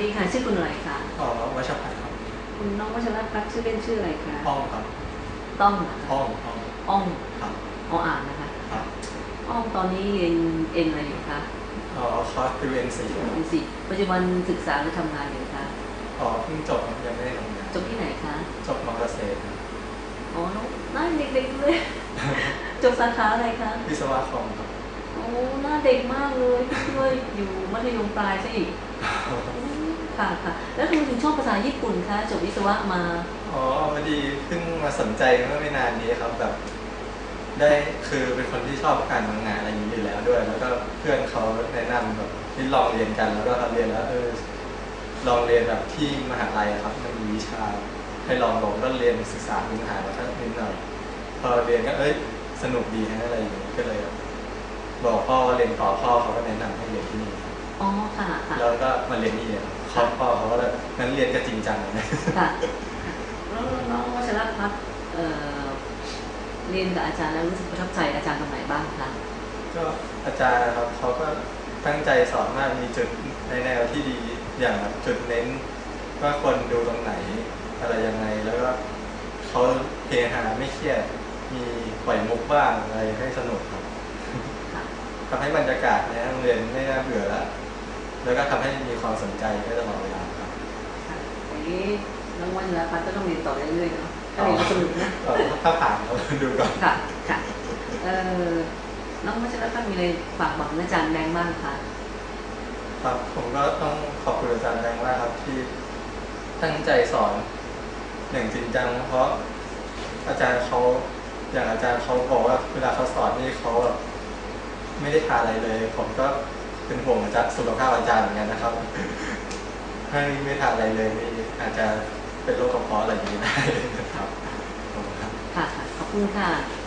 ดีค่ะชื่อคุณอะไรคะอ๋อวัชพันธ์ครับคุณน้องวัชรพัฒน์ชื่อเล่นชื่ออะไรคะห้องครับต้องเหรอคะห้องห้องอ้องครับอ้ออ่านนะคะครับอ้องตอนนี้เรียนเอ็นอะไรอยู่คะอ๋อคอร์สติวเอ็นสี่เอ็นสิปัจจุบันศึกษาหรือทำงานอยู่คะอ๋อเพิ่งจบครับยังไม่ได้ทำงานจบที่ไหนคะจบมอเกษตรครับอ๋อน้องหน้าเด็กๆเลย จบสาขาอะไรคะวิศวะคอมครับ โอ้หน้าเด็กมากเลยพี่ด้วยอยู่มัธยมปลายซะอีกอืมค่ะค่ะแล้วทำไมถึงชอบภาษาญี่ปุ่นคะจบวิศวะมาอ๋อพอดีเพิ่งมาสนใจเมื่อไม่นานนี้ครับแบบ ได้คือเป็นคนที่ชอบอ่านมังงะอะไรอย่างนี้อยู่แล้วด้วย แล้วก็เพื่อนเขาแนะนำแบบที่ลองเรียนกันแล้วก็เรียนแล้วเออลองเรียนแบบที่มหาลัยครับมันมีวิชาให้ลองลงก็เรียนศึกษาพื้นฐานแล้วก็นิดหน่อยพอเรียนก็เอ้ยสนุกดีนะอะไรอย่างนี้ก็เลย บอกพ่อว่าเรียนต่อพ่อเขาก็แนะนำให้เรียนที่นี่ครับอ๋อค่ะค่ะแล้วก็มาเรียนนี่ครับพ่อพ่อเขาก็เลยงั้นเรียนก็จริงจังเลยนะ ค่ะแล้วน้องวัชรพัฒน์เอ่อเรียนกับอาจารย์แล้วรู้สึกประทับใจอาจารย์ตรงไหนบ้างคะก็อาจารย์นะครับเขาก็ตั้งใจสอนมากมีจุดในแนวที่ดีอย่างแบบจุดเน้นว่าคนดูตรงไหนอะไรยังไงแล้วก็เขาเฮฮาไม่เครียดมีปล่อยมุกบ้างอะไรให้สนุกครับค่ะ ทำให้บรรยากาศในห้องเรียนไม่น่าเบื่อแล้ว แล้วก็ทำให้มีความสนใจได้ตลอดเวลาครับค่ะอย่างนี้น้องวัชรพัฒน์ก็ต้องเรียนต่อเรื่อยๆเนาะถ้าเรียนก็สนุกนะเอ่อถ้าผ่านเราดูก่อนค่ะค่ะเอ่อน้องวัชรพัฒน์มีอะไรฝากบอกอาจารย์แบงค์บ้างคะครับผมก็ต้องขอบคุณอาจารย์แรงมากครับที่ตั้งใจสอนอย่างจริงจัง เพราะอาจารย์เขาอย่างอาจารย์เขาบอกว่าเวลาเขาสอนนี่เขาแบบ ไม่ได้ทานอะไรเลย ผมก็เป็นห่วงอาจารย์สุขภาพอาจารย์เหมือนกันนะครับ ให้ไม่ทานอะไรเลยนี่อาจจะเป็นโรคกระเพาะอะไรอย่างนี้ได้นะครับขอบคุณค่ะขอบคุณค่ะ